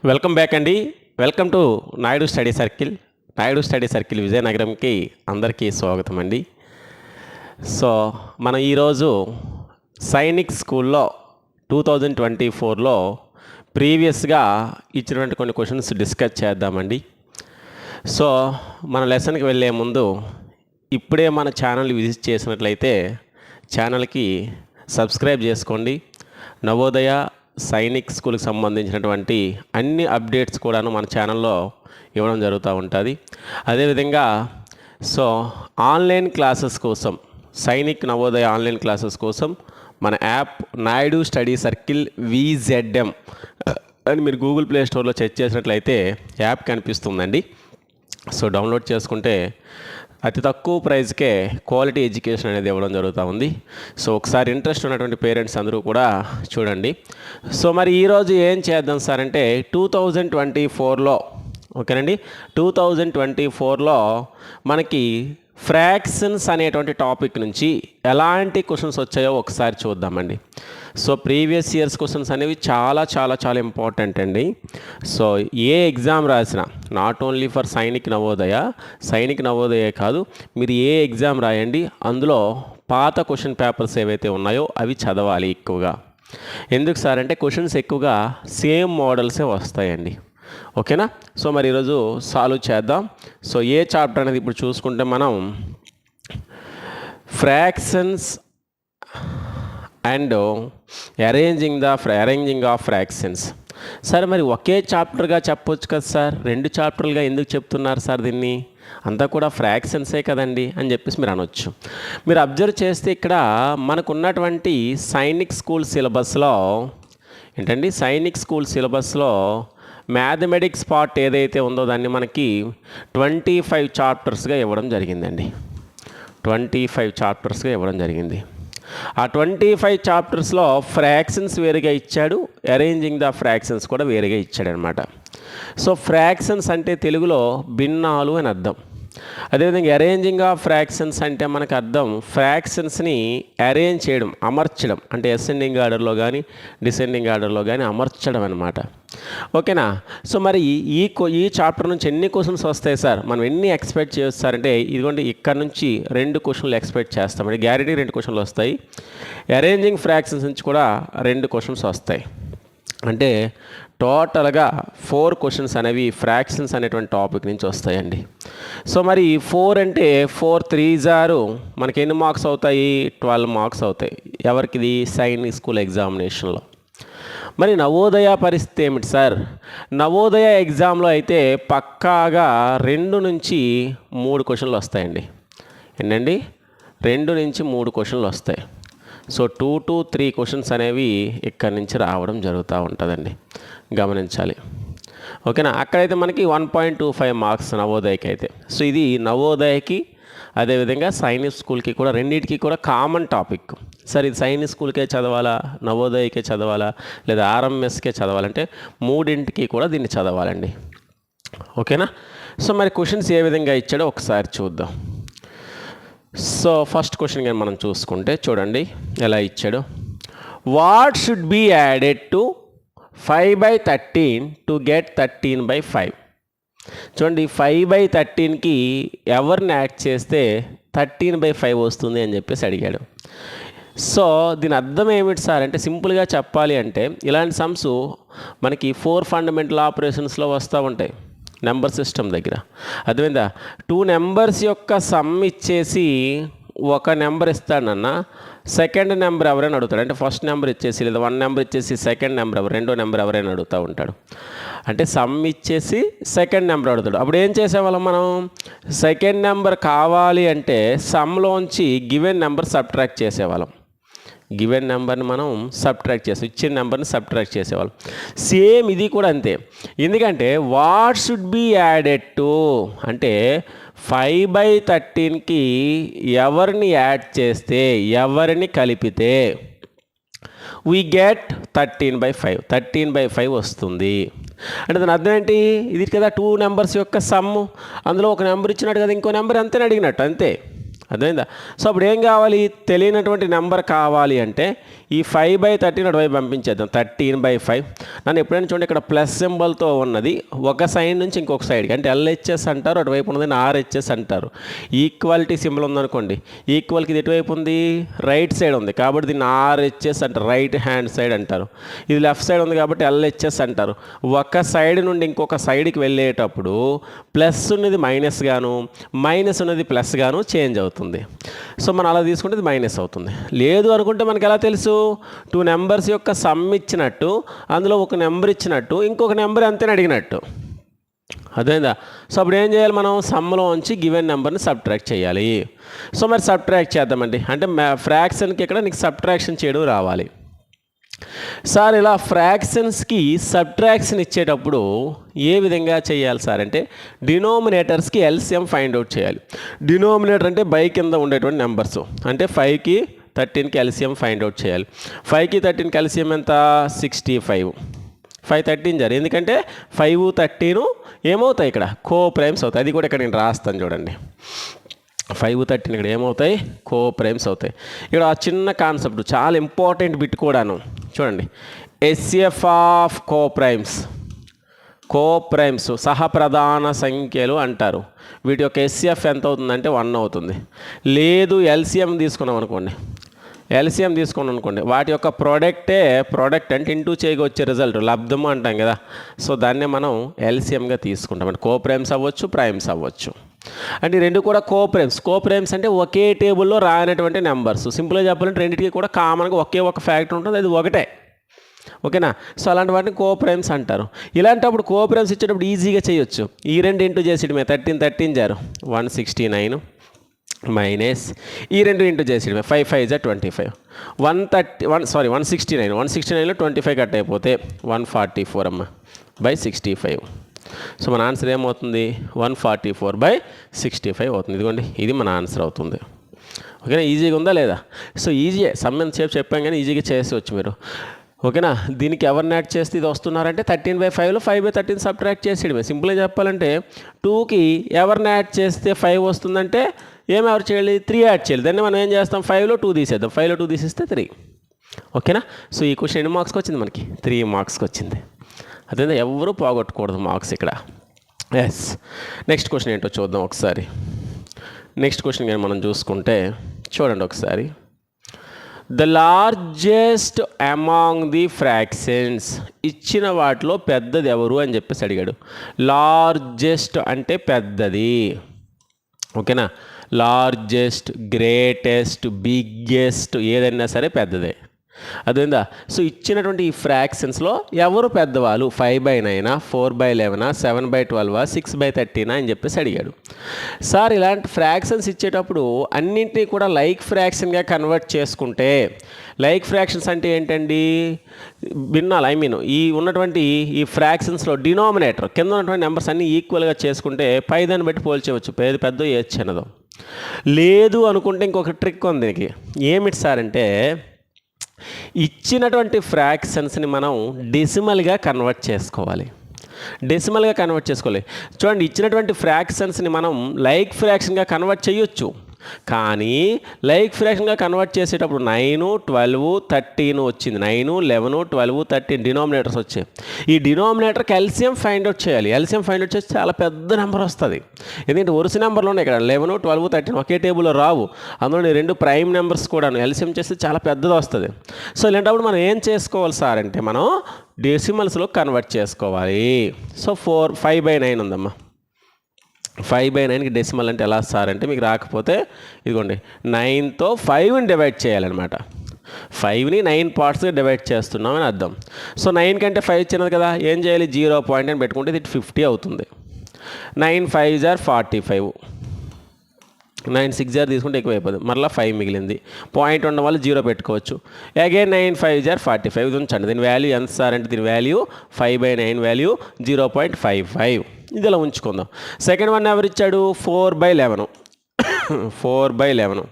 Welcome back అండి. Welcome to Naidu study circle. Naidu study circle విజయనగరంకి అందరికీ స్వాగతం అండి. సో మనం ఈరోజు సైనిక్ స్కూల్లో టూ థౌజండ్ ట్వంటీ ఫోర్లో ప్రీవియస్గా ఇచ్చినటువంటి కొన్ని క్వశ్చన్స్ డిస్కస్ చేద్దామండి. సో మన లెసన్కి వెళ్ళే ముందు ఇప్పుడే మన ఛానల్ విజిట్ చేసినట్లయితే ఛానల్కి సబ్స్క్రైబ్ చేసుకోండి. నవోదయ సైనిక్ స్కూల్కి సంబంధించినటువంటి అన్ని అప్డేట్స్ కూడాను మన ఛానల్లో ఇవ్వడం జరుగుతూ ఉంటుంది. అదేవిధంగా సో ఆన్లైన్ క్లాసెస్ కోసం సైనిక్ నవోదయ ఆన్లైన్ క్లాసెస్ కోసం మన app Naidu study circle VZM అని మీరు గూగుల్ ప్లే స్టోర్లో చెక్ చేసినట్లయితే యాప్ కనిపిస్తుందండి. సో డౌన్లోడ్ చేసుకుంటే అతి తక్కువ ప్రైస్కే క్వాలిటీ ఎడ్యుకేషన్ అనేది ఇవ్వడం జరుగుతూ ఉంది. సో ఒకసారి ఇంట్రెస్ట్ ఉన్నటువంటి పేరెంట్స్ అందరూ కూడా చూడండి. సో మరి ఈరోజు ఏం చేద్దాం సార్ అంటే టూ థౌజండ్ ట్వంటీ ఫోర్లో ఓకేనండి? టూ థౌజండ్ ట్వంటీ ఫోర్లో మనకి ఫ్రాక్షన్స్ అనేటువంటి టాపిక్ నుంచి ఎలాంటి క్వశ్చన్స్ వచ్చాయో ఒకసారి చూద్దామండి. సో ప్రీవియస్ ఇయర్స్ క్వశ్చన్స్ అనేవి చాలా చాలా చాలా ఇంపార్టెంట్ అండి. సో ఏ ఎగ్జామ్ రాసినా not only for Sainik Navodaya Sainik Navodaya కాదు మీరు ఏ ఎగ్జామ్ రాయండి అందులో పాత క్వశ్చన్ పేపర్స్ ఏవైతే ఉన్నాయో అవి చదవాలి ఎక్కువగా. ఎందుకు సార్ అంటే క్వశ్చన్స్ ఎక్కువగా సేమ్ మోడల్సే వస్తాయండి. ఓకేనా? సో మరి ఈరోజు సాల్వ్ చేద్దాం. సో ఏ చాప్టర్ అనేది ఇప్పుడు చూసుకుంటే మనం fractions and arranging the arranging of fractions. Sir మరి ఒకే చాప్టర్గా చెప్పొచ్చు కదా సార్? రెండు చాప్టర్లుగా ఎందుకు చెప్తున్నారు సార్ దీన్ని? అంతా కూడా ఫ్రాక్షన్సే కదండి అని చెప్పేసి మీరు అనొచ్చు. మీరు అబ్జర్వ్ చేస్తే ఇక్కడ మనకున్నటువంటి సైనిక్ స్కూల్ సిలబస్లో ఏంటండి? సైనిక్ స్కూల్ సిలబస్లో మ్యాథమెటిక్స్ పార్ట్ ఏదైతే ఉందో దాన్ని మనకి ట్వంటీ ఫైవ్ చాప్టర్స్గా ఇవ్వడం జరిగిందండి. ట్వంటీ ఫైవ్ చాప్టర్స్గా ఇవ్వడం జరిగింది. ఆ ట్వంటీ ఫైవ్ చాప్టర్స్లో ఫ్రాక్షన్స్ వేరుగా ఇచ్చాడు అరేంజింగ్ ద ఫ్రాక్షన్స్ కూడా వేరుగా ఇచ్చాడనమాట. సో ఫ్రాక్షన్స్ అంటే తెలుగులో భిన్నాలు అని అర్థం. అదేవిధంగా అరేంజింగ్ ఆఫ్ ఫ్రాక్షన్స్ అంటే మనకు అర్థం ఫ్రాక్షన్స్ని అరేంజ్ చేయడం అమర్చడం. అంటే అసెండింగ్ ఆర్డర్లో కానీ డిసెండింగ్ ఆర్డర్లో కానీ అమర్చడం అనమాట ఓకేనా? సో మరి ఈ ఈ చాప్టర్ నుంచి ఎన్ని క్వశ్చన్స్ వస్తాయి సార్? మనం ఎన్ని ఎక్స్పెక్ట్ చేస్తారంటే ఇదిగోండి ఇక్కడ నుంచి రెండు క్వశ్చన్లు ఎక్స్పెక్ట్ చేస్తామండి గ్యారెంటీ రెండు క్వశ్చన్లు వస్తాయి. అరేంజింగ్ ఫ్రాక్షన్స్ నుంచి కూడా రెండు క్వశ్చన్స్ వస్తాయి. అంటే టోటల్గా ఫోర్ క్వశ్చన్స్ అనేవి ఫ్రాక్షన్స్ అనేటువంటి టాపిక్ నుంచి వస్తాయండి. సో మరి ఫోర్ అంటే ఫోర్ త్రీ జారు మనకి ఎన్ని మార్క్స్ అవుతాయి? ట్వెల్వ్ మార్క్స్ అవుతాయి. ఎవరికి ఇది సైన్ స్కూల్ ఎగ్జామినేషన్లో. మరి నవోదయ పరిస్థితి ఏమిటి సార్? నవోదయ ఎగ్జామ్లో అయితే పక్కాగా రెండు నుంచి మూడు క్వశ్చన్లు వస్తాయండి. ఏంటండి? రెండు నుంచి మూడు క్వశ్చన్లు వస్తాయి. So two to three questions అనేవి ఇక్కడి నుంచి రావడం జరుగుతూ ఉంటుందండి. గమనించాలి. ఓకేనా? అక్కడైతే మనకి one point two five marks నవోదయకి అయితే సో ఇది నవోదయకి అదేవిధంగా సైనిక్ స్కూల్కి కూడా రెండింటికి కూడా కామన్ టాపిక్. సరే ఇది సైనిక్ స్కూల్కే చదవాలా? నవోదయకే చదవాలా? లేదా ఆర్ఎంఎస్కే చదవాలంటే మూడింటికి కూడా దీన్ని చదవాలండి. ఓకేనా? సో మరి క్వశ్చన్స్ ఏ విధంగా ఇచ్చాడో ఒకసారి చూద్దాం. సో ఫస్ట్ క్వశ్చన్ కానీ మనం చూసుకుంటే చూడండి ఎలా ఇచ్చాడు? What should be added to five by thirteen to get thirteen by five? చూడండి ఫైవ్ బై థర్టీన్కి ఎవరిని యాడ్ చేస్తే థర్టీన్ బై ఫైవ్ వస్తుంది అని చెప్పేసి అడిగాడు. సో దీని అర్థం ఏమిటి సార్? అంటే సింపుల్గా చెప్పాలి అంటే ఇలాంటి సమ్స్ మనకి ఫోర్ ఫండమెంటల్ ఆపరేషన్స్లో వస్తూ ఉంటాయి. నెంబర్ సిస్టమ్ దగ్గర. అర్థమైందా? టూ నెంబర్స్ యొక్క సమ్ ఇచ్చేసి ఒక నెంబర్ ఇస్తాడన్న సెకండ్ నెంబర్ ఎవరైనా అడుగుతాడు. అంటే ఫస్ట్ నెంబర్ ఇచ్చేసి లేదా వన్ నెంబర్ ఇచ్చేసి సెకండ్ నెంబర్ ఎవరు రెండో నెంబర్ ఎవరైనా అడుగుతూ ఉంటాడు. అంటే సమ్ ఇచ్చేసి సెకండ్ నెంబర్ అడుగుతాడు. అప్పుడు ఏం చేసేవాళ్ళం మనం? సెకండ్ నెంబర్ కావాలి అంటే సమ్లోంచి గివెన్ నెంబర్ సబ్ట్రాక్ట్ చేసేవాళ్ళం. గివెన్ నెంబర్ని మనం సబ్ట్రాక్ట్ చేస్తాం. ఇచ్చిన నెంబర్ని సబ్ట్రాక్ట్ చేసేవాళ్ళం. సేమ్ ఇది కూడా అంతే. ఎందుకంటే what should be added to? అంటే ఫైవ్ బై థర్టీన్కి ఎవరిని యాడ్ చేస్తే ఎవరిని కలిపితే? We get thirteen by five thirteen by five వస్తుంది. అంటే దాని అర్థం ఏంటి? ఇది కదా టూ నెంబర్స్ యొక్క సమ్ అందులో ఒక నెంబర్ ఇచ్చినట్టు కదా ఇంకో నెంబర్ అంతేని అడిగినట్టు. అంతే. అర్థమైందా? సో అప్పుడు ఏం కావాలి? తెలియనటువంటి నెంబర్ కావాలి అంటే ఈ ఫైవ్ బై థర్టీన్ అటువైపు పంపించేద్దాం. Thirteen by five. నన్ను ఎప్పుడైనా చూడండి ఇక్కడ ప్లస్ సింబల్తో ఉన్నది. ఒక సైడ్ నుంచి ఇంకొక సైడ్కి. అంటే ఎల్హెచ్ఎస్ అంటారు అటువైపు ఉన్నది ఆర్హెచ్ఎస్ అంటారు. ఈక్వాలిటీ సింబల్ ఉందనుకోండి. ఈక్వల్కి ఇది ఎటువైపు ఉంది? రైట్ సైడ్ ఉంది. కాబట్టి దీన్ని ఆర్హెచ్ఎస్ అంటారు రైట్ హ్యాండ్ సైడ్ అంటారు. ఇది లెఫ్ట్ సైడ్ ఉంది కాబట్టి ఎల్హెచ్ఎస్ అంటారు. ఒక సైడ్ నుండి ఇంకొక సైడ్కి వెళ్ళేటప్పుడు ప్లస్ ఉన్నది మైనస్ గాను మైనస్ ఉన్నది ప్లస్ గాను చేంజ్ అవుతుంది. సో మనం అలా తీసుకుంటే ఇది మైనస్ అవుతుంది. లేదు అనుకుంటే మనకి ఎలా తెలుసు? టూ నెంబర్స్ యొక్క సమ్ ఇచ్చినట్టు అందులో ఒక నెంబర్ ఇచ్చినట్టు ఇంకొక నెంబర్ అంతేని అడిగినట్టు. అదేందా సో అప్పుడు ఏం చేయాలి మనం? సమ్లో ఉంచి గివెన్ నెంబర్ని సబ్ట్రాక్ట్ చేయాలి. సో మరి సబ్ట్రాక్ట్ చేద్దామండి. అంటే ఫ్రాక్షన్కి ఇక్కడ నీకు సబ్ట్రాక్షన్ చేయడం రావాలి. సార్ ఇలా ఫ్రాక్షన్స్కి సబ్ట్రాక్షన్ ఇచ్చేటప్పుడు ఏ విధంగా చేయాలి సార్? అంటే డినోమినేటర్స్కి ఎల్సిఎం ఫైండ్ అవుట్ చేయాలి. డినోమినేటర్ అంటే బై కింద ఉండేటువంటి నెంబర్స్ అంటే ఫైవ్కి థర్టీన్కి ఎల్సిఎం ఫైండ్ అవుట్ చేయాలి. ఫైవ్కి థర్టీన్కి ఎల్సిఎం ఎంత? సిక్స్టీ ఫైవ్ ఫైవ్ థర్టీన్ జరి. ఎందుకంటే ఫైవ్ థర్టీను ఏమవుతాయి ఇక్కడ? కో ప్రైమ్స్ అవుతాయి. అది కూడా ఇక్కడ నేను రాస్తాను చూడండి. ఫైవ్ థర్టీన్ ఇక్కడ ఏమవుతాయి? కో ప్రైమ్స్ అవుతాయి. ఇక్కడ ఆ చిన్న కాన్సెప్ట్ చాలా ఇంపార్టెంట్ బిట్ కూడాను. చూడండి. SF of coprimes coprimes సహప్రధాన సంఖ్యలు అంటారు. వీటి యొక్క ఎస్ఎఫ్ ఎంత అవుతుందంటే వన్ అవుతుంది. లేదు ఎల్సిఎం తీసుకున్నాం అనుకోండి. ఎల్సిఎం తీసుకున్నాం అనుకోండి. వాటి యొక్క ప్రోడక్టే ప్రోడక్ట్ అంటే ఇంటూ చేయగా వచ్చే రిజల్ట్. లబ్ధము అంటాం కదా. సో దాన్నే మనం ఎల్సిఎంగా తీసుకుంటాం. అంటే కోప్రేమ్స్ అవ్వచ్చు ప్రైమ్స్ అవ్వచ్చు. అంటే రెండు కూడా కోప్రేమ్స్. కోప్రేమ్స్ అంటే ఒకే టేబుల్లో రానటువంటి నెంబర్స్. సింపుల్గా చెప్పాలంటే రెండింటికి కూడా కామన్గా ఒకే ఒక ఫ్యాక్టర్ ఉంటుంది. అది ఒకటే. ఓకేనా? సో అలాంటి వాటిని కోప్రేమ్స్ అంటారు. ఇలాంటప్పుడు కోప్రేమ్స్ ఇచ్చేటప్పుడు ఈజీగా చేయొచ్చు. ఈ రెండు ఇంటూ చేసేయడమే. థర్టీన్ థర్టీన్ జారు. One sixty nine. మైనస్ ఈ రెండు ఇంటూ చేసేయడమే ఫైవ్ ఫైవ్ జా twenty five one thirty one sorry one sixty nine one sixty నైన్లో ట్వంటీ ఫైవ్ కట్ అయిపోతే వన్ ఫార్టీ ఫోర్ అమ్మ బై సిక్స్టీ ఫైవ్ సో మన answer ఏమవుతుంది? One forty four by sixty five అవుతుంది. ఇదిగోండి ఇది మన ఆన్సర్ అవుతుంది. ఓకేనా? ఈజీగా ఉందా లేదా? సో ఈజీయే సమ్మెంత సేపు చెప్పాం కానీ ఈజీగా చేసేవచ్చు మీరు. ఓకేనా? దీనికి ఎవరిని యాడ్ చేస్తే ఇది వస్తున్నారంటే థర్టీన్ బై ఫైవ్లో ఫైవ్ బై థర్టీన్ సబ్ట్రాక్ట్ చేసేయడమే. సింపుల్గా చెప్పాలంటే టూకి ఎవరిని యాడ్ చేస్తే ఫైవ్ వస్తుందంటే ఏం ఎవరు చేయాలి? త్రీ యాడ్ చేయాలి. దాన్ని మనం ఏం చేస్తాం? ఫైవ్లో టూ తీసేద్దాం. ఫైవ్లో టూ తీసేస్తే త్రీ ఓకేనా సో ఈ క్వశ్చన్ ఎన్ని మార్క్స్కి వచ్చింది మనకి. త్రీ మార్క్స్కి వచ్చింది. అదే ఎవరూ పోగొట్టకూడదు మార్క్స్ ఇక్కడ. ఎస్ నెక్స్ట్ క్వశ్చన్ ఏంటో చూద్దాం ఒకసారి. నెక్స్ట్ క్వశ్చన్ కానీ మనం చూసుకుంటే చూడండి ఒకసారి. The largest among the fractions ఇచ్చిన వాటిలో పెద్దది ఎవరు అని చెప్పేసి అడిగాడు. లార్జెస్ట్ అంటే పెద్దది. ఓకేనా లార్జెస్ట్ గ్రేటెస్ట్ బిగ్గెస్ట్ ఏదైనా సరే పెద్దదే. అదేందా? సో ఇచ్చినటువంటి ఈ ఫ్రాక్షన్స్లో ఎవరు పెద్దవాళ్ళు? ఫైవ్ బై నైనా ఫోర్ బై లెవెనా సెవెన్ బై ట్వెల్వా సిక్స్ బై థర్టీనా అని చెప్పేసి అడిగాడు. సార్ ఇలాంటి ఫ్రాక్షన్స్ ఇచ్చేటప్పుడు అన్నింటినీ కూడా లైక్ ఫ్రాక్షన్గా కన్వర్ట్ చేసుకుంటే లైక్ ఫ్రాక్షన్స్ అంటే ఏంటండి? భిన్నాలు ఐ మీన్ ఈ ఉన్నటువంటి ఈ ఫ్రాక్షన్స్లో డినామినేటర్ కింద ఉన్నటువంటి నెంబర్స్ అన్నీ ఈక్వల్గా చేసుకుంటే పై దాన్ని బట్టి పోల్చేవచ్చు పేద పెద్ద ఏది చిన్నదో. లేదు అనుకుంటే ఇంకొక ట్రిక్ ఉంది దీనికి. ఏమిటి సార్ అంటే ఇచ్చినటువంటి ఫ్రాక్షన్స్ని మనం డెసిమల్గా కన్వర్ట్ చేసుకోవాలి. డెసిమల్గా కన్వర్ట్ చేసుకోవాలి. చూడండి ఇచ్చినటువంటి ఫ్రాక్షన్స్ని మనం లైక్ ఫ్రాక్షన్గా కన్వర్ట్ చేయొచ్చు. కానీ లైక్ ఫ్రాక్షన్గా కన్వర్ట్ చేసేటప్పుడు నైను ట్వెల్వ్ థర్టీన్ వచ్చింది. Nine eleven twelve thirteen denominators వచ్చాయి. ఈ డినామినేటర్ ఎల్సిఎం ఫైండ్ అవుట్ చేయాలి. ఎల్సిఎం ఫైండ్ అవుట్ చేస్తే చాలా పెద్ద నెంబర్ వస్తుంది. ఎందుకంటే వరుస నెంబర్లు ఉన్నాయి ఇక్కడ. లెవెన్ ట్వెల్వ్ థర్టీన్ ఒకే టేబుల్లో రావు. అందులో రెండు ప్రైమ్ నెంబర్స్ కూడా ఎల్సిఎం చేస్తే చాలా పెద్దది వస్తుంది. సో ఇలాంటప్పుడు మనం ఏం చేసుకోవాలి సార్ అంటే మనం డెసిమల్స్లో కన్వర్ట్ చేసుకోవాలి. So four five by nine ఉందమ్మా. ఫైవ్ బై నైన్కి డెసిమల్ అంటే ఎలా సార్ అంటే మీకు రాకపోతే ఇదిగోండి నైన్తో ఫైవ్ని డివైడ్ చేయాలన్నమాట. ఫైవ్ని నైన్ పార్ట్స్గా డివైడ్ చేస్తున్నామని అర్థం. సో నైన్ కంటే ఫైవ్ చిన్నది కదా ఏం చేయాలి? జీరో పాయింట్ అని పెట్టుకుంటే ఇది ఫిఫ్టీ అవుతుంది. నైన్ ఫైవ్ జార్ ఫార్టీ ఫైవ్. నైన్ సిక్స్ జార్ తీసుకుంటే ఎక్కువ అయిపోతుంది మరలా ఫైవ్ మిగిలింది. పాయింట్ ఉండడం వల్ల జీరో పెట్టుకోవచ్చు. అగైన్ నైన్ ఫైవ్ జార్ ఫార్టీ ఫైవ్ ఇది ఉంచండి. దీని వాల్యూ ఎంత సార్ అంటే దీని value five by nine value zero point five five ఇది ఇలా ఉంచుకుందాం. సెకండ్ వన్ ఎవరు ఇచ్చాడు? Four by eleven four by eleven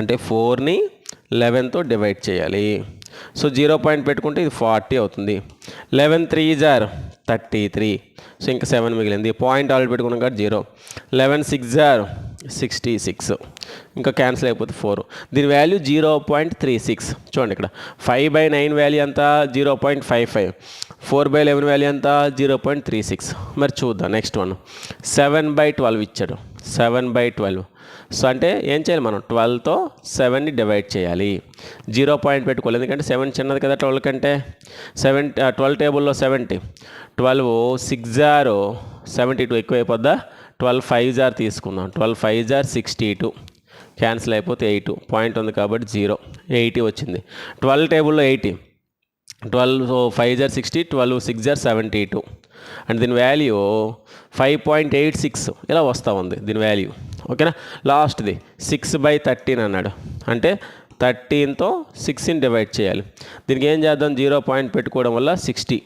అంటే ఫోర్ని లెవెన్తో డివైడ్ చేయాలి. సో జీరో పాయింట్ పెట్టుకుంటే ఇది ఫార్టీ అవుతుంది. లెవెన్ త్రీ జార్ థర్టీ త్రీ సో ఇంకా సెవెన్ మిగిలింది. పాయింట్ ఆల్రెడీ పెట్టుకున్నాం కాబట్టి జీరో లెవెన్ సిక్స్ జార్ సిక్స్టీ సిక్స్. ఇంకా క్యాన్సిల్ అయిపోతే ఫోర్ దీని value zero point three six. చూడండి ఇక్కడ. ఫైవ్ బై నైన్ వాల్యూ ఎంత? Zero point five five. Four by eleven value ఎంత? Zero point three six. మరి చూద్దాం next one seven by twelve ఇచ్చాడు. సెవెన్ బై ట్వెల్వ్ సో అంటే ఏం చేయాలి మనం? ట్వెల్వ్తో సెవెన్ని డివైడ్ చేయాలి. జీరో పాయింట్ పెట్టుకోవాలి. ఎందుకంటే సెవెన్ చిన్నది కదా ట్వెల్వ్ కంటే? సెవెన్ ట్వెల్వ్ టేబుల్లో సెవెంటీ ట్వెల్వ్ సిక్స్ జారో సెవెంటీ టూ ఎక్కువ అయిపోద్దా? ట్వెల్వ్ ఫైవ్ జార్ తీసుకుందాం ట్వెల్వ్ ఫైవ్ జార్ సిక్స్టీ టూ. క్యాన్సిల్ అయిపోతే ఎయిట్. పాయింట్ ఉంది కాబట్టి జీరో. ఎయిటీ వచ్చింది. ట్వెల్వ్ టేబుల్లో ఎయిటీ. ట్వెల్వ్ ఫైవ్ జార్ సిక్స్టీ ట్వెల్వ్ సిక్స్ జార్ సెవెంటీ టూ. అండ్ దీని value five point eight six. ఇలా వస్తూ ఉంది దీని వాల్యూ. ఓకేనా? లాస్ట్ది సిక్స్ బై థర్టీన్ అన్నాడు. అంటే థర్టీన్తో సిక్స్టీన్ డివైడ్ చేయాలి. దీనికి ఏం చేద్దాం? జీరో పాయింట్ పెట్టుకోవడం వల్ల సిక్స్టీ.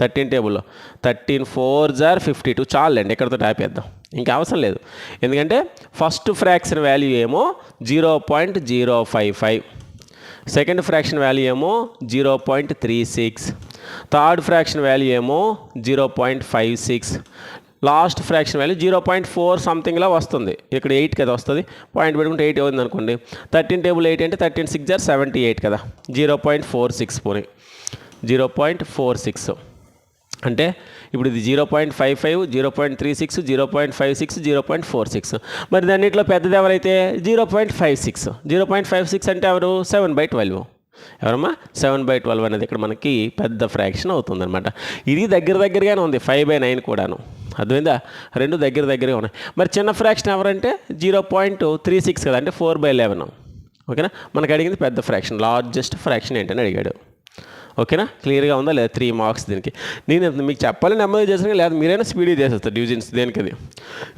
థర్టీన్ టేబుల్లో. థర్టీన్ ఫోర్ జార్ ఫిఫ్టీ టూ. చాలండి. ఎక్కడితో ఆపేద్దాం ఇంకా అవసరం లేదు. ఎందుకంటే ఫస్ట్ ఫ్రాక్షన్ వాల్యూ ఏమో zero point zero five five second fraction value ఏమో zero point three six third fraction value ఏమో zero point five six last fraction value zero point four సంథింగ్లో వస్తుంది. ఇక్కడ ఎయిట్ కదా వస్తుంది. పాయింట్ పెట్టుకుంటే ఎయిట్ అవుతుంది అనుకోండి. థర్టీన్ టేబుల్ ఎయిట్ అంటే థర్టీన్ సిక్స్ జార్ సెవెంటీ ఎయిట్ కదా. జీరో పాయింట్ ఫోర్ సిక్స్ పోనీ. జీరో పాయింట్ ఫోర్ సిక్స్ అంటే ఇప్పుడు ఇది zero point five five zero point three six zero point five six zero point four six. మరి దాన్నిట్లో పెద్దది ఎవరైతే zero point five six zero point five six అంటే ఎవరు? Seven by twelve. ఎవరమ్మా? సెవెన్ బై ట్వెల్వ్ అనేది ఇక్కడ మనకి పెద్ద ఫ్రాక్షన్ అవుతుందన్నమాట. ఇది దగ్గర దగ్గరగానే ఉంది ఫైవ్ బై నైన్ కూడాను. అర్థమైందా? రెండు దగ్గర దగ్గరగా ఉన్నాయి. మరి చిన్న ఫ్రాక్షన్ ఎవరంటే? జీరో పాయింట్ త్రీ సిక్స్ కదా అంటే ఫోర్ బై లెవెన్. ఓకేనా? మనకు అడిగింది పెద్ద ఫ్రాక్షన్ లార్జెస్ట్ ఫ్రాక్షన్ ఏంటని అడిగాడు. ఓకేనా? క్లియర్గా ఉందా? లేదా త్రీ మార్క్స్ దీనికి? నేను మీకు చెప్పాలి నెమ్మది చేసిన లేదా మీరైనా స్పీడీ చేసేస్తారు డివిజన్స్ దేనికి అది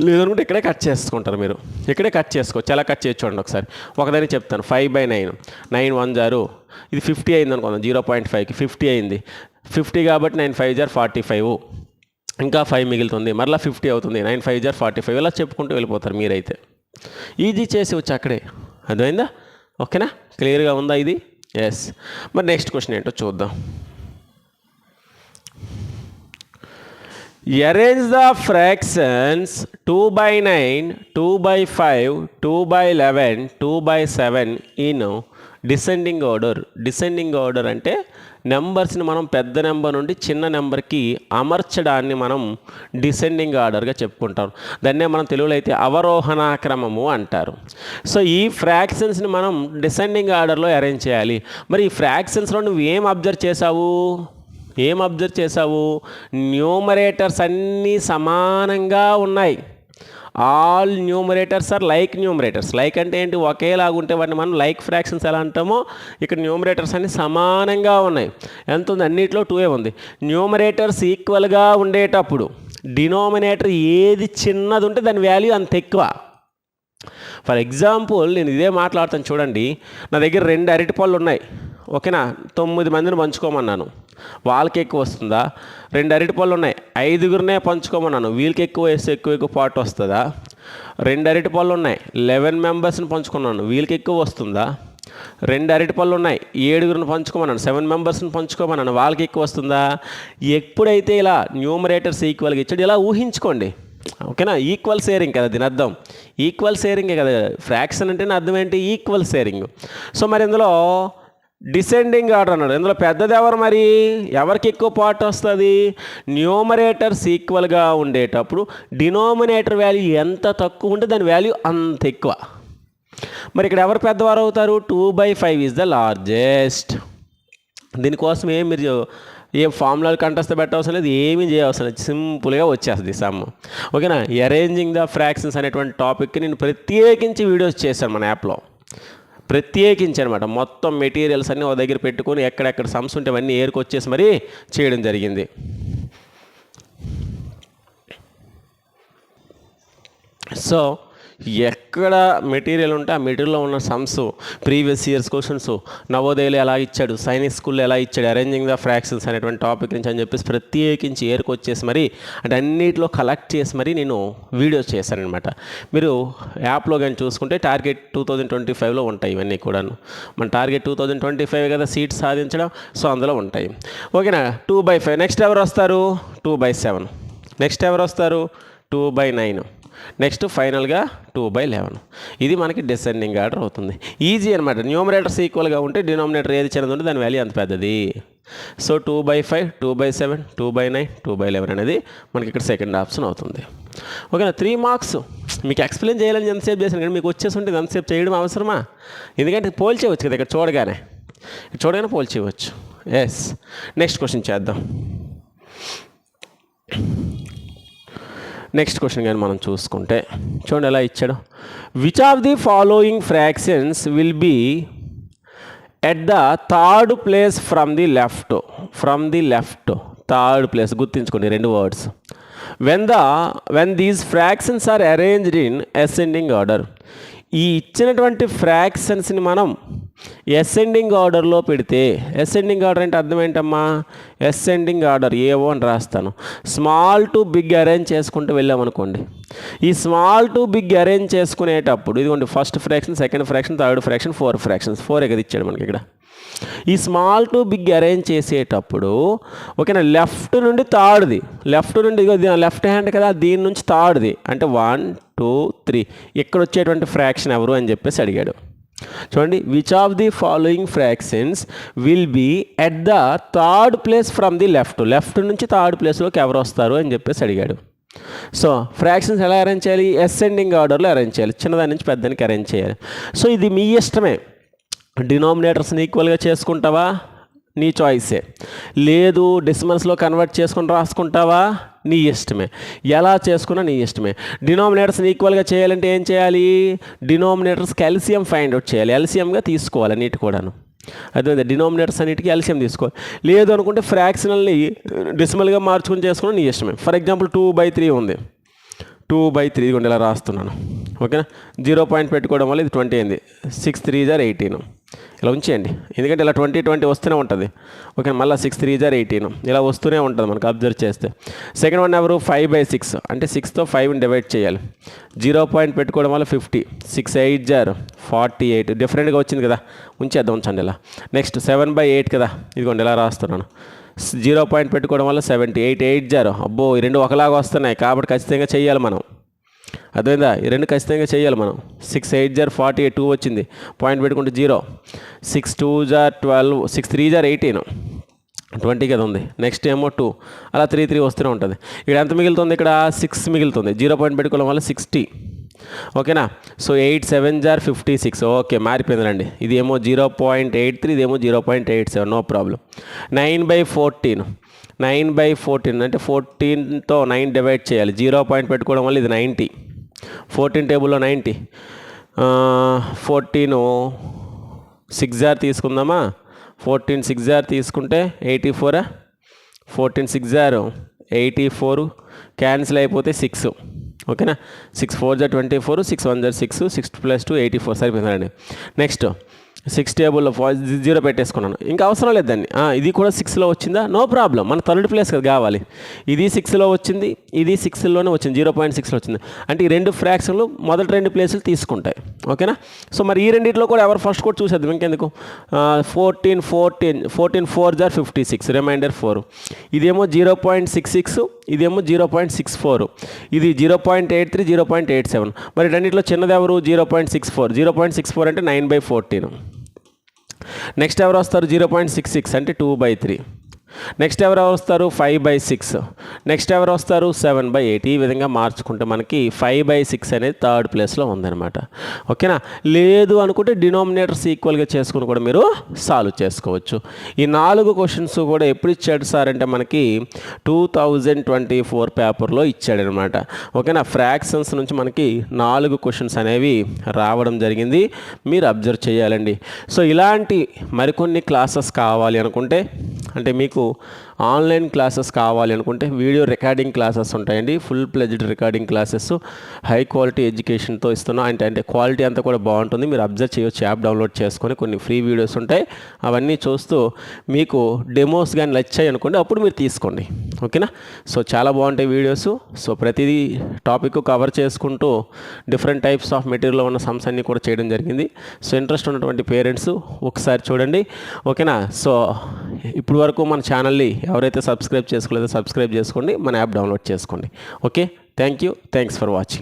లేదనుకుంటే ఇక్కడే కట్ చేసుకుంటారు మీరు. ఇక్కడే కట్ చేసుకోవచ్చు. ఎలా కట్ చేయొచ్చు చూడండి ఒకసారి. ఒకదాన్ని చెప్తాను. Five by nine nine one జారు. ఇది ఫిఫ్టీ అయింది అనుకుందాం జీరో పాయింట్ ఫైవ్కి ఫిఫ్టీ అయింది. ఫిఫ్టీ కాబట్టి నైన్ ఫైవ్ జార్ ఫార్టీ ఫైవ్ ఇంకా ఫైవ్ మిగులుతుంది. మరలా ఫిఫ్టీ అవుతుంది. నైన్ ఫైవ్ జార్ ఫార్టీ ఫైవ్ ఇలా చెప్పుకుంటూ వెళ్ళిపోతారు మీరైతే. ఈజీ చేసి వచ్చి అక్కడే. అర్థమైందా? ఓకేనా? క్లియర్గా ఉందా ఇది? ఎస్ మరి నెక్స్ట్ క్వశ్చన్ ఏంటో చూద్దాం. Arrange the fractions two by nine two by five two by eleven two by seven in descending order descending order అంటే నెంబర్స్ని మనం పెద్ద నెంబర్ నుండి చిన్న నెంబర్కి అమర్చడాన్ని మనం డిసెండింగ్ ఆర్డర్గా చెప్పుకుంటాం. దాన్నే మనం తెలుగులో అయితే అవరోహణ క్రమము అంటారు. సో ఈ ఫ్రాక్షన్స్ని మనం డిసెండింగ్ ఆర్డర్లో అరేంజ్ చేయాలి. మరి ఈ ఫ్రాక్షన్స్లో నువ్వు ఏం అబ్జర్వ్ చేసావు ఏం అబ్జర్వ్ చేసావు న్యూమరేటర్స్ అన్నీ సమానంగా ఉన్నాయి. All numerators are like numerators. Like అంటే ఏంటి? ఒకేలాగుంటే వాటిని మనం లైక్ ఫ్రాక్షన్స్ ఎలా అంటామో ఇక్కడ న్యూమరేటర్స్ అన్ని సమానంగా ఉన్నాయి. ఎంత ఉంది అన్నిట్లో టూ ఏ ఉంది. న్యూమరేటర్స్ ఈక్వల్గా ఉండేటప్పుడు డినోమినేటర్ ఏది చిన్నది ఉంటే దాని వాల్యూ అంత ఎక్కువ. ఫర్ ఎగ్జాంపుల్ నేను ఇదే మాట్లాడుతాను చూడండి. నా దగ్గర రెండు అరటిపళ్ళు ఉన్నాయి. ఓకేనా? తొమ్మిది మందిని పంచుకోమన్నాను. వాళ్ళకి ఎక్కువ వస్తుందా? రెండు అరటిపళ్ళు ఉన్నాయి. ఐదుగురినే పంచుకోమన్నాను. వీళ్ళకి ఎక్కువ వేస్తే ఎక్కువ ఎక్కువ పాటు వస్తుందా? రెండు అరటి పళ్ళు ఉన్నాయి. లెవెన్ మెంబర్స్ని పంచుకున్నాను. వీళ్ళకి ఎక్కువ వస్తుందా? రెండు అరటి పళ్ళు ఉన్నాయి. ఏడుగురిని పంచుకోమన్నాను. సెవెన్ మెంబర్స్ని పంచుకోమన్నాను. వాళ్ళకి ఎక్కువ వస్తుందా? ఎప్పుడైతే ఇలా న్యూమరేటర్స్ ఈక్వల్గా ఇచ్చాడు ఇలా ఊహించుకోండి. ఓకేనా? ఈక్వల్ షేరింగ్ కదా దీని అర్థం. ఈక్వల్ షేరింగే కదా. ఫ్రాక్షన్ అంటే అర్థం ఏంటి? Equal sharing. సో మరి ఇందులో డిసెండింగ్ ఆర్డర్ అన్నాడు. ఇందులో పెద్దది ఎవరు మరి? ఎవరికి ఎక్కువ పార్ట్ వస్తుంది? న్యూమరేటర్స్ ఈక్వల్గా ఉండేటప్పుడు డినోమినేటర్ వాల్యూ ఎంత తక్కువ ఉంటే దాని వాల్యూ అంత ఎక్కువ. మరి ఇక్కడ ఎవరు పెద్దవారు అవుతారు? Two by five is the largest దీనికోసం ఏం మీరు ఏం ఫార్ములాలు కంటెస్ట్ పెట్టవసరం లేదు ఏమీ చేయవసరం లేదు. సింపుల్గా వచ్చేస్తుంది సమ్ ఓకేనా? అరేంజింగ్ ద ఫ్రాక్షన్స్ అనేటువంటి టాపిక్కి నేను ప్రత్యేకించి వీడియోస్ చేశాను మన యాప్లో ప్రత్యేకించి అనమాట మొత్తం మెటీరియల్స్ అన్నీ ఒక దగ్గర పెట్టుకొని ఎక్కడెక్కడ సమ్స్ ఉంటే అవన్నీ ఏరుకొచ్చేసి మరీ చేయడం జరిగింది. సో ఎక్కడ మెటీరియల్ ఉంటే ఆ మెటీరియల్లో ఉన్న సమ్స్ ప్రీవియస్ ఇయర్స్ క్వశ్చన్స్ నవోదయలు ఎలా ఇచ్చాడు సైనిక్ స్కూల్లో ఎలా ఇచ్చాడు అరేంజింగ్ ద ఫ్రాక్షన్స్ అనేటువంటి టాపిక్ నుంచి అని చెప్పేసి ప్రత్యేకించి ఏరుకొచ్చేసి మరి అంటే అన్నిటిలో కలెక్ట్ చేసి మరి నేను వీడియోస్ చేశానమాట మీరు యాప్లో కానీ చూసుకుంటే టార్గెట్ టూ థౌజండ్ ట్వంటీ ఫైవ్లో ఉంటాయి ఇవన్నీ కూడాను. మన target two thousand twenty five కదా సీట్ సాధించడం సో అందులో ఉంటాయి. ఓకేనా? టూ బై ఫైవ్ నెక్స్ట్ ఎవరు వస్తారు? టూ బై సెవెన్ నెక్స్ట్ ఎవరు వస్తారు? టూ బై నైన్ నెక్స్ట్ ఫైనల్గా టూ బై లెవెన్. ఇది మనకి డిసెండింగ్ ఆర్డర్ అవుతుంది. ఈజీ అనమాట న్యూమరేటర్స్ ఈక్వల్గా ఉంటే డినామినేటర్ ఏది చిన్నది ఉంటే దాని వాల్యూ అంత పెద్దది. So two by five two by seven two by nine two by eleven అనేది మనకి ఇక్కడ సెకండ్ ఆప్షన్ అవుతుంది. ఓకేనా త్రీ మార్క్స్ మీకు ఎక్స్ప్లెయిన్ చేయాలని ఎంతసేపు చేశాను కానీ మీకు వచ్చేసి ఉంటుంది ఎంతసేపు చేయడం అవసరమా? ఎందుకంటే పోల్చేయవచ్చు కదా ఇక్కడ చూడగానే. చూడగానే పోల్చేయవచ్చు. ఎస్ నెక్స్ట్ క్వశ్చన్ చేద్దాం. నెక్స్ట్ క్వశ్చన్ కానీ మనం చూసుకుంటే చూడండి ఎలా ఇచ్చాడు. Which of the following fractions will be at the third place from the left from the left third place గుర్తించుకోండి రెండు words when the when these fractions are arranged in ascending order ఈ ఇచ్చినటువంటి ఫ్రాక్షన్స్ని మనం ఎసెండింగ్ ఆర్డర్లో పెడితే ascending order అంటే అర్థం ఏంటమ్మా? Ascending order ఏవో అని రాస్తాను. స్మాల్ టు బిగ్ అరేంజ్ చేసుకుంటూ వెళ్ళామనుకోండి ఈ స్మాల్ టు బిగ్ అరేంజ్ చేసుకునేటప్పుడు ఇదిగోండి first fraction second fraction third fraction four fractions four ఎగది ఇచ్చాడు మనకి ఇక్కడ. ఈ స్మాల్ టు బిగ్ అరేంజ్ చేసేటప్పుడు ఓకేనా లెఫ్ట్ నుండి థర్డ్ది లెఫ్ట్ నుండి ఇదిగో లెఫ్ట్ హ్యాండ్ కదా దీని నుంచి థర్డ్ది అంటే వన్ టూ త్రీ ఇక్కడ వచ్చేటువంటి ఫ్రాక్షన్ ఎవరు అని చెప్పేసి అడిగాడు. చూడండి which of the following fractions will be at the third place from the left left నుంచి థర్డ్ ప్లేస్లోకి ఎవరు వస్తారు అని చెప్పేసి అడిగాడు. సో ఫ్రాక్షన్స్ ఎలా అరేంజ్ చేయాలి? అసెండింగ్ ఆర్డర్లో అరేంజ్ చేయాలి. చిన్నదాని నుంచి పెద్దానికి అరేంజ్ చేయాలి. సో ఇది మీ ఇష్టమే. డినామినేటర్స్ని ఈక్వల్గా చేసుకుంటావా? నీ చాయిసే లేదు డిసిమల్స్లో కన్వర్ట్ చేసుకొని రాసుకుంటావా? నీ ఇష్టమే. ఎలా చేసుకున్నా నీ ఇష్టమే. డినామినేటర్స్ని ఈక్వల్గా చేయాలంటే ఏం చేయాలి? డినామినేటర్స్ కాల్షియం ఫైండ్ అవుట్ చేయాలి. ఎల్సియంగా తీసుకోవాలి నీటి కూడాను. అదే డినామినేటర్స్ అన్నిటికీ ఎల్సియం తీసుకోవాలి. లేదు అనుకుంటే ఫ్రాక్షనల్ని డిసిమల్గా మార్చుకుని చేసుకుని నీ ఇష్టమే. For example two by three ఉంది. టూ బై త్రీ ఇదిగోండి ఇలా రాస్తున్నాను. ఓకేనా? జీరో పాయింట్ పెట్టుకోవడం వల్ల ఇది ట్వంటీ అయింది. సిక్స్ త్రీ జార్ ఎయిటీన్ ఇలా ఉంచేయండి. ఎందుకంటే ఇలా ట్వంటీ ట్వంటీ వస్తూనే ఉంటుంది. ఓకే మళ్ళీ సిక్స్ త్రీ జార్ ఎయిటీన్ ఇలా వస్తూనే ఉంటుంది మనకు అబ్జర్వ్ చేస్తే. సెకండ్ వన్ ఎవరు? ఫైవ్ బై సిక్స్ అంటే సిక్స్తో ఫైవ్ని డివైడ్ చేయాలి. జీరో పాయింట్ పెట్టుకోవడం వల్ల ఫిఫ్టీ సిక్స్ ఎయిట్ జార్ ఫార్టీ ఎయిట్ డిఫరెంట్గా వచ్చింది కదా. ఉంచేద్దాం ఉంచండి ఇలా. నెక్స్ట్ సెవెన్ బై ఎయిట్ కదా. ఇదిగోండి ఇలా రాస్తున్నాను. జీరో పాయింట్ పెట్టుకోవడం వల్ల సెవెంటీ ఎయిట్ ఎయిట్ జారో అబ్బో ఈ రెండు ఒకలాగా వస్తున్నాయి. కాబట్టి ఖచ్చితంగా చేయాలి మనం. అర్థమైందా? ఈ రెండు ఖచ్చితంగా చేయాలి మనం. సిక్స్ ఎయిట్ జార్ ఫార్టీ ఎయిట్ టూ వచ్చింది. పాయింట్ పెట్టుకుంటే జీరో సిక్స్ టూ జార్ ట్వెల్వ్ సిక్స్ త్రీ జార్ ఎయిటీన్ ట్వంటీ కదా ఉంది. నెక్స్ట్ ఏమో టూ అలా త్రీ త్రీ వస్తూనే ఉంటుంది. ఇక్కడ ఎంత మిగులుతుంది? ఇక్కడ సిక్స్ మిగులుతుంది. జీరో పాయింట్ పెట్టుకోవడం వల్ల సిక్స్టీ ఓకేనా? సో ఎయిట్ సెవెన్ జార్ ఫిఫ్టీ సిక్స్ ఓకే మారిపోయిందండి ఇది ఏమో జీరో పాయింట్ ఎయిట్ త్రీ ఇదేమో zero point eight seven no problem nine by fourteen nine by fourteen అంటే ఫోర్టీన్తో నైన్ డివైడ్ చేయాలి. జీరో పాయింట్ పెట్టుకోవడం వల్ల ఇది నైంటీ. ఫోర్టీన్ టేబుల్లో నైంటీ. ఫోర్టీను సిక్స్ జార్ తీసుకుందామా? ఫోర్టీన్ సిక్స్ జార్ తీసుకుంటే ఎయిటీ ఫోరా. ఫోర్టీన్ సిక్స్ జార్ ఎయిటీ ఫోర్. క్యాన్సిల్ అయిపోతే సిక్స్. ఓకేనా? సిక్స్ ఫోర్ జా ట్వంటీ ఫోర్ సిక్స్ వన్ జా six six plus two eighty four. సరిపోయిందండి నెక్స్ట్ సిక్స్ టేబుల్లో జీరో పెట్టేసుకున్నాను. ఇంకా అవసరం లేదు దాన్ని. ఇది కూడా సిక్స్లో వచ్చిందా? నో ప్రాబ్లం మన థర్డ్ ప్లేస్ కదా కావాలి. ఇది సిక్స్లో వచ్చింది ఇది సిక్స్లోనే వచ్చింది జీరో పాయింట్ సిక్స్లో వచ్చింది. అంటే ఈ రెండు ఫ్రాక్షన్లు మొదటి రెండు ప్లేసులు తీసుకుంటాయి. ఓకేనా? సో మరి ఈ రెండిట్లో కూడా ఎవరు ఫస్ట్ కూడా చూసేద్దాం. ఇంకెందుకు? ఫోర్టీన్ ఫోర్టీన్ ఫోర్టీన్ ఫోర్ జార్ ఫిఫ్టీ సిక్స్ రిమైండర్ ఫోర్ ఇదేమో జీరో పాయింట్ సిక్స్ సిక్స్ ఇదేమో జీరో పాయింట్ సిక్స్ ఫోర్ ఇది zero point eight three zero point eight seven మరి రెండిట్లో చిన్నది ఎవరు? Zero point six four zero point six four అంటే nine by fourteen next ఎవరు వస్తారు? జీరో పాయింట్ సిక్స్ సిక్స్ అంటే టూ బై త్రీ నెక్స్ట్ ఎవరు వస్తారు? ఫైవ్ బై సిక్స్ నెక్స్ట్ ఎవరు వస్తారు? సెవెన్ బై ఎయిట్ ఈ విధంగా మార్చుకుంటే మనకి ఫైవ్ బై సిక్స్ అనేది థర్డ్ ప్లేస్లో ఉందన్నమాట. ఓకేనా? లేదు అనుకుంటే డినామినేటర్స్ ఈక్వల్గా చేసుకుని కూడా మీరు సాల్వ్ చేసుకోవచ్చు. ఈ నాలుగు క్వశ్చన్స్ కూడా ఎప్పుడు ఇచ్చాడు సార్ అంటే మనకి టూ థౌజండ్ ట్వంటీ ఫోర్ పేపర్లో ఇచ్చాడనమాట ఓకేనా? ఫ్రాక్షన్స్ నుంచి మనకి నాలుగు క్వశ్చన్స్ అనేవి రావడం జరిగింది. మీరు అబ్జర్వ్ చేయాలండి. సో ఇలాంటి మరికొన్ని క్లాసెస్ కావాలి అనుకుంటే అంటే మీకు ఆన్లైన్ క్లాసెస్ కావాలి అనుకుంటే వీడియో రికార్డింగ్ క్లాసెస్ ఉంటాయండి. Full fledged recording classes. High quality ఎడ్యుకేషన్తో ఇస్తున్నాం. అంటే అంటే క్వాలిటీ అంతా కూడా బాగుంటుంది. మీరు అబ్జర్వ్ చేయొచ్చు. యాప్ డౌన్లోడ్ చేసుకొని కొన్ని ఫ్రీ వీడియోస్ ఉంటాయి. అవన్నీ చూస్తూ మీకు డెమోస్ కానీ నచ్చాయి అనుకోండి అప్పుడు మీరు తీసుకోండి. ఓకేనా? సో చాలా బాగుంటాయి వీడియోస్. సో ప్రతిదీ టాపిక్ కవర్ చేసుకుంటూ డిఫరెంట్ టైప్స్ ఆఫ్ మెటీరియల్ ఉన్న సమ్స్ అన్నీ కూడా చేయడం జరిగింది. సో ఇంట్రెస్ట్ ఉన్నటువంటి పేరెంట్స్ ఒకసారి చూడండి. ఓకేనా? సో ఇప్పుడు వరకు మన ఛానల్ని ఎవరైతే సబ్స్క్రైబ్ చేసుకోలేదో సబ్స్క్రైబ్ చేసుకోండి మన యాప్ డౌన్లోడ్ చేసుకోండి. Okay? Thank you thanks for watching.